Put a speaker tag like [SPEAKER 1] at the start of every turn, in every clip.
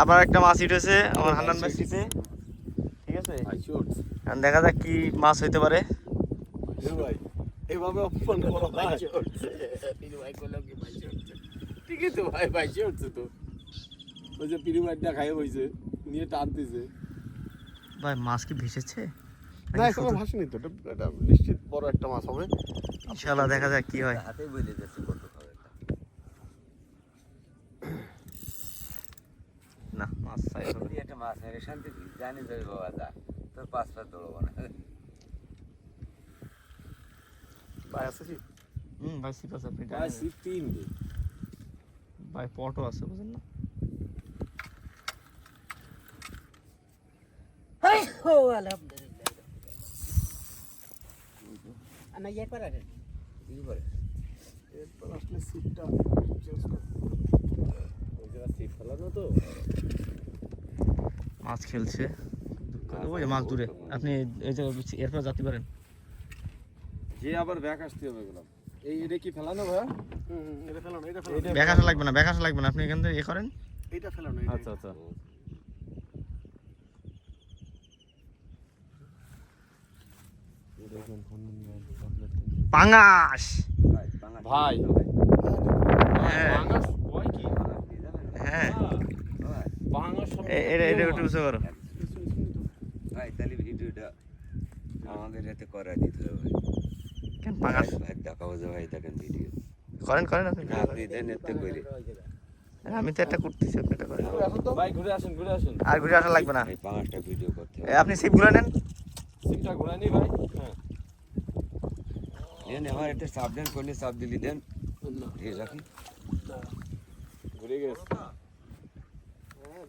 [SPEAKER 1] আবার একটা মাছ উঠেছে আমার হান্নান মাছিতে ঠিক আছে? এখন দেখা যাক কি মাছ হইতে পারে।
[SPEAKER 2] এইভাবে অপমান করা হয় ঠিকই তো ভাই উঠছে তো ওই যে মাইটটা খাইয়ে হয়েছে নিয়ে টানতেছে।
[SPEAKER 1] ভাই মাছ কি ভেসেছে?
[SPEAKER 2] না এখনও ভাসেনি তো এটা এটা নিশ্চিত বড় একটা মাছ হবে।
[SPEAKER 1] দেখা যাক কি হয়।
[SPEAKER 3] হাতে বলে যাচ্ছে কত খাবে
[SPEAKER 1] না মাছ চাই হবে।
[SPEAKER 3] তুই একটা মাছ মেরে শান্তি জানি যাবে বাবা যা তোর পাঁচ পাঁচ দৌড়বো না।
[SPEAKER 2] ভাই আছে কি
[SPEAKER 1] হুম ভাই সিপ আছে আপনি
[SPEAKER 2] ভাই। সিপ তিন
[SPEAKER 1] ভাই পটও আছে বুঝেন না?
[SPEAKER 4] ও আলহামদুলিল্লাহ। আনা ইয়ে করা রে।
[SPEAKER 3] কি করে?
[SPEAKER 2] এরপর আসলে সিপটা চেঞ্জ কর ওই জায়গা সিপ ফেলানো তো।
[SPEAKER 1] মাছ খেলছে। ওই যে মাছ দূরে। আপনি এই যে এরপর যেতে পারেন।
[SPEAKER 2] যে আবার ব্যাক আসতে হবে গেলাম এই এটা কি ফেলানো ভাই? হুম হুম, এটা ফেলানো এটা ফেলানো।
[SPEAKER 1] ব্যাগ আসা লাগবে না ব্যাগ আসা লাগবে না। আপনি এখান থেকে ইয়ে করেন।
[SPEAKER 2] এটা ফেলানো আচ্ছা আচ্ছা।
[SPEAKER 1] পাঙাশ!
[SPEAKER 3] ভাই।
[SPEAKER 1] হ্যাঁ হ্যাঁ। এ- এটা এটা একটু উঁচু করো।
[SPEAKER 3] ভাই তাহলে ভিডিওটা আমাদের এতে করা দিতে হবে
[SPEAKER 1] কেন
[SPEAKER 3] ভাই দেখাবো যে ভাই দেখেন ভিডিও।
[SPEAKER 1] করেন করেন আপনি।
[SPEAKER 3] না আপনি দেন এতে করে।
[SPEAKER 1] আমি তো একটা করতেছি করেন।
[SPEAKER 2] ভাই ঘুরে আসেন ঘুরে আসেন।
[SPEAKER 1] আর ঘুরে আসা লাগবে না।
[SPEAKER 3] এই ভিডিও করতে হবে।
[SPEAKER 1] আপনি সিপ ঘুরে নেন।
[SPEAKER 2] সিপটা ঘুরে নি ভাই। হ্যাঁ।
[SPEAKER 3] দেন আমার একটা সাবধান করলে সাব দিলি দেন। রাখি।
[SPEAKER 2] ঘুরে গেছে
[SPEAKER 3] বুঝে দেবো খাওয়ানো
[SPEAKER 2] প্রিয় ভাই সিপটা একটু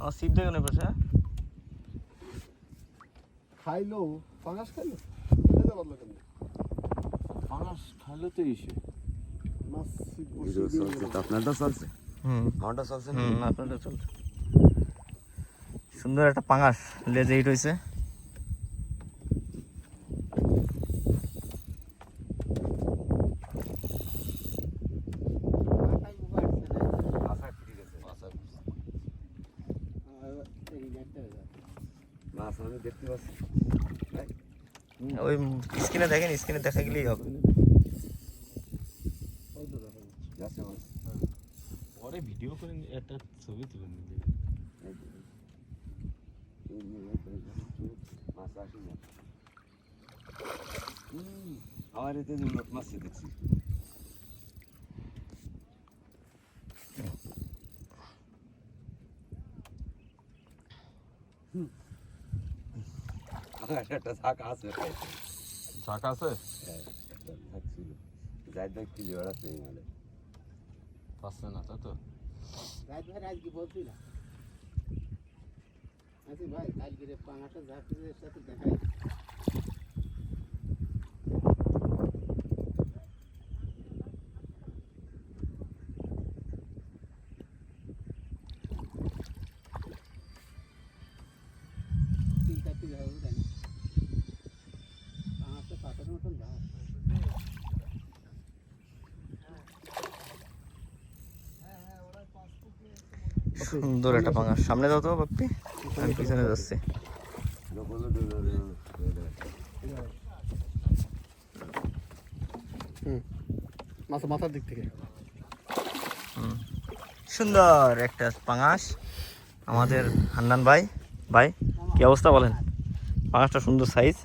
[SPEAKER 1] আমার সিপ দেখুন এ পাশে?
[SPEAKER 2] খাইলো পাঙাশ খাইলো? পারল কেন পাঙাশ খাইলো তো এসে
[SPEAKER 3] আপনারটা চলছে? আমারটা চলছে
[SPEAKER 1] আপনারটা চলছে। সুন্দর একটা পাঙাশ লেজে হিট হয়েছে
[SPEAKER 3] আশা ঠিক আছে মাছ আমি দেখতে পাচ্ছি
[SPEAKER 1] ওই স্ক্রিনে দেখেন স্ক্রিনে দেখা গেলেই হবে।
[SPEAKER 3] যাচ্ছে
[SPEAKER 2] পরে ভিডিও করে একটা ছবি তুলে
[SPEAKER 3] যে, মাছ আসি না হুম, আমার এতে যে লোক মাছ দেখছি। একটা শাক আছে।
[SPEAKER 2] ঝাঁক আছে?
[SPEAKER 3] হ্যাঁ, শাক ছিল। যাই পেয়ে গেলে
[SPEAKER 2] পাচ্ছে না তাই তো?
[SPEAKER 4] রাত ভাই রাত কি বলছি না আচ্ছা ভাই কালকে রে পাঙাটা ঝাঁকির সাথে দেখাই।
[SPEAKER 1] সুন্দর একটা পাঙাশ সামনে যাও তো বাপ্পি। আমি পিছনে যাচ্ছি।
[SPEAKER 2] মাথা মাথার দিক থেকে।
[SPEAKER 1] সুন্দর একটা পাঙাশ আমাদের হান্নান ভাই ভাই কি অবস্থা বলেন? পাঙাশটা সুন্দর সাইজ